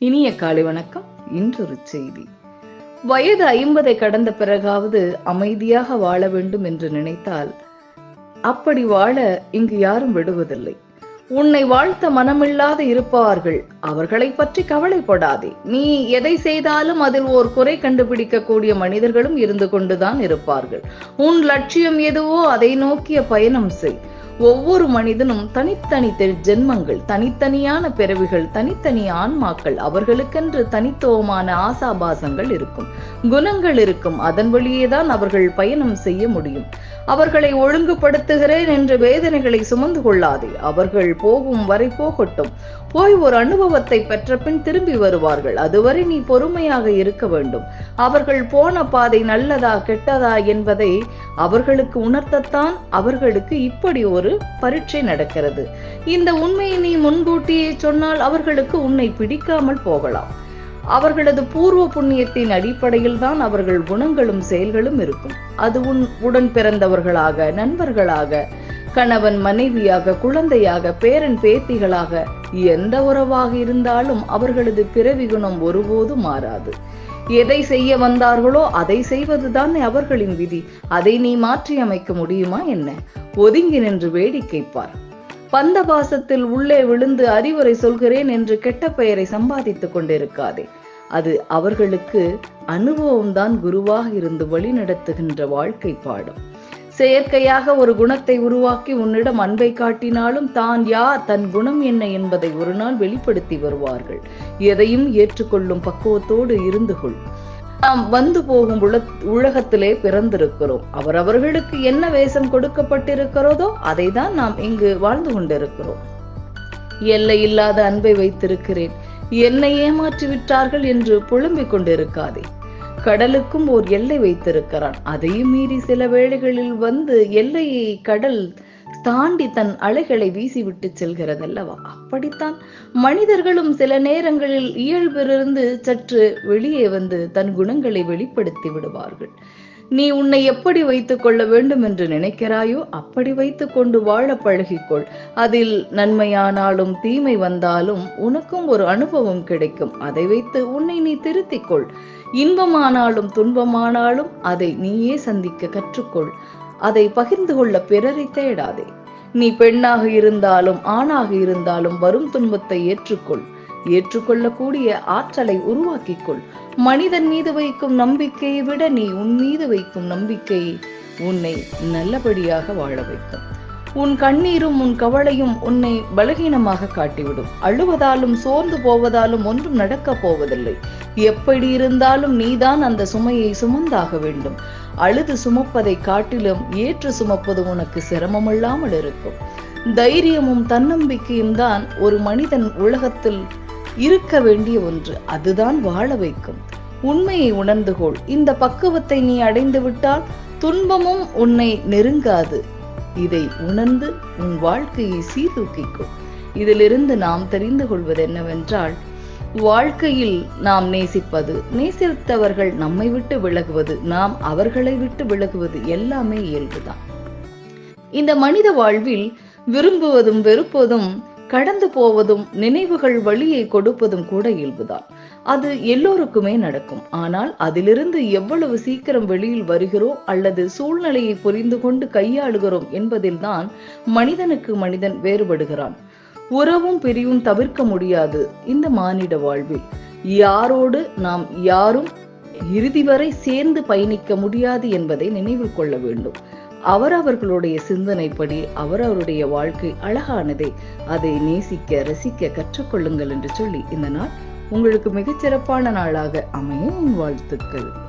இனிய காலை வணக்கம். இன்றொரு செய்தி. வயது ஐம்பதை கடந்த பிறகாவது அமைதியாக வாழ வேண்டும் என்று நினைத்தால் அப்படி வாழ இங்கு யாரும் விடுவதில்லை. உன்னை வாழ்த்த மனமில்லாது இருப்பார்கள். அவர்களை பற்றி கவலைப்படாதே. நீ எதை செய்தாலும் அதில் ஓர் குறை கண்டுபிடிக்க கூடிய மனிதர்களும் இருந்து கொண்டுதான் இருப்பார்கள். உன் லட்சியம் எதுவோ அதை நோக்கிய பயணம் செய். ஒவ்வொரு மனிதனும் தனித்தனி ஜென்மங்கள் தனித்தனியான பிறவிகள் தனித்தனி ஆன்மாக்கள் அவர்களுக்கென்று தனித்துவமான ஆசாபாசங்கள் இருக்கும். குணங்கள் இருக்கும். அதன் வழியேதான் அவர்கள் பயணம் செய்ய முடியும். அவர்களை ஒழுங்குபடுத்துகிறேன் என்ற வேதனைகளை சுமந்து கொள்ளாதே. அவர்கள் போகும் வரை போகட்டும். போய் ஒரு அனுபவத்தை பெற்ற பின் திரும்பி வருவார்கள். அதுவரை நீ பொறுமையாக இருக்க வேண்டும். அவர்கள் போன பாதை நல்லதா கெட்டதா என்பதை அவர்களுக்கு உணர்த்தத்தான் அவர்களுக்கு இப்படி ஒரு ஒரு பரீட்சை நடக்கிறது. இந்த உண்மையை நீ முன்கூட்டியே சொன்னால் அவர்களுக்கு உன்னை பிடிக்காமல் போகலாம். அவர்களது பூர்வ புண்ணியத்தின் அடிப்படையில் தான் அவர்கள் குணங்களும் செயல்களும் இருக்கும். அது உன் உடன் பிறந்தவர்களாக நண்பர்களாக கணவன் மனைவியாக குழந்தையாக பேரன் பேத்திகளாக எந்த உறவாக இருந்தாலும் அவர்களது பிறவி குணம் ஒருபோதும் மாறாது. எதை செய்ய வந்தார்களோ அதை செய்வதுதான் அவர்களின் விதி. அதை நீ மாற்றி அமைக்க முடியுமா என்ன? ஒதுங்கி நின்று வேடிக்கை பார் பந்தபாசத்தில் உள்ளே விழுந்து அறிவுரை சொல்கிறேன் என்று கெட்ட பெயரை சம்பாதித்துக் கொண்டிருக்காதே. அது அவர்களுக்கு அனுபவம்தான் குருவாக இருந்து வழிநடத்துகின்ற வாழ்க்கை பாடம். செயற்கையாக ஒரு குணத்தை உருவாக்கி உன்னிடம் அன்பை காட்டினாலும் தான் யார் தன் குணம் என்ன என்பதை ஒரு நாள் வெளிப்படுத்தி வருவார்கள். எதையும் ஏற்றுக்கொள்ளும் பக்குவத்தோடு இருந்து கொள். நாம் வந்து போகும் உல- உலகத்திலே பிறந்திருக்கிறோம். அவரவர்களுக்கு என்ன வேஷம் கொடுக்கப்பட்டிருக்கிறதோ அதை தான் நாம் இங்கு வாழ்ந்து கொண்டிருக்கிறோம். எல்லை இல்லாத அன்பை வைத்திருக்கிறேன். என்னை ஏமாற்றி விட்டார்கள் என்று புலம்பிக் கொண்டிருக்காதே. கடலுக்கும் ஓர் எல்லை வைத்திருக்கிறான். அதையும் மீறி சில வேளைகளில் வந்து எல்லையை கடல் தாண்டி தன் அலைகளை வீசிவிட்டு செல்கிறதல்லவா? அப்படித்தான் மனிதர்களும் சில நேரங்களில் இயல்பிலிருந்து சற்று வெளியே வந்து தன் குணங்களை வெளிப்படுத்தி விடுவார்கள். நீ உன்னை எப்படி வைத்துக் கொள்ள வேண்டும் என்று நினைக்கிறாயோ அப்படி வைத்துக் கொண்டு வாழ பழகிக்கொள். அதில் நன்மையானாலும் தீமை வந்தாலும் உனக்கும் ஒரு அனுபவம் கிடைக்கும். அதை வைத்து உன்னை நீ திருத்திக் கொள் இன்பமானாலும் துன்பமானாலும் அதை நீயே சந்திக்க கற்றுக்கொள். அதை பகிர்ந்து கொள்ள பிறரை தேடாதே. நீ பெண்ணாக இருந்தாலும் ஆணாக இருந்தாலும் வரும் துன்பத்தை ஏற்றுக்கொள். ஏற்றுக்கொள்ளக்கூடிய ஆற்றலை உருவாக்கிக் கொள் மனிதன் மீது வைக்கும் நம்பிக்கையை விட நீ உன் மீது வைக்கும் நம்பிக்கை உன்னை நல்லபடியாக வாழ வைக்கும். உன் கண்ணீரும் உன் கவலையும் உன்னை பலகீனமாக காட்டிவிடும். அழுவதாலும் சோர்ந்து போவதாலும் ஒன்றும் நடக்கப் போவதில்லை. எப்படி இருந்தாலும் நீதான் அந்த சுமையை சுமந்தாக வேண்டும். அழுது சுமப்பதை காட்டிலும் ஏற்று சுமப்பது உனக்கு சிரமமில்லாமல் இருக்கும். தைரியமும் தன்னம்பிக்கையும் தான் ஒரு மனிதன் உலகத்தில் இருக்க வேண்டிய ஒன்று. அதுதான் வாழ வைக்கும். உண்மையை உணர்ந்து கொள். இந்த பக்குவத்தை நீ அடைந்து விட்டால் துன்பமும் உன்னை நெருங்காது. இதை உணர்ந்து உன் வாழ்க்கையை சீர்தூக்கிக்கொள். இதிலிருந்து நாம் தெரிந்து கொள்வது என்னவென்றால் வாழ்க்கையில் நாம் நேசிப்பது நேசித்தவர்கள் நம்மை விட்டு விலகுவது நாம் அவர்களை விட்டு விலகுவது எல்லாமே இயல்புதான். இந்த மனித வாழ்வில் விரும்புவதும் வெறுப்பதும் கடந்து போவதும் நினைவுகள் வழியை கொடுப்பதும் கூட இயல்புதான். அது எல்லோருக்குமே நடக்கும். ஆனால் அதிலிருந்து எவ்வளவு சீக்கிரம் வெளியில் வருகிறோம் அல்லது சூழ்நிலையை புரிந்து கொண்டு கையாளுகிறோம் என்பதில்தான் மனிதனுக்கு மனிதன் வேறுபடுகிறான். உறவும் பிரிவும் தவிர்க்க முடியாது இந்த மானிட வாழ்வில். யாரோடு நாம் யாரும் இறுதி வரை சேர்ந்து பயணிக்க முடியாது என்பதை நினைவில் கொள்ள வேண்டும். அவரவர்களுடைய சிந்தனைப்படி அவரவருடைய வாழ்க்கை அழகானதே. அதை நேசிக்க ரசிக்க கற்றுக்கொள்ளுங்கள் என்று சொல்லி இந்த நாள் உங்களுக்கு மிகச்சிறப்பான நாளாக அமைய என் வாழ்த்துக்கள்.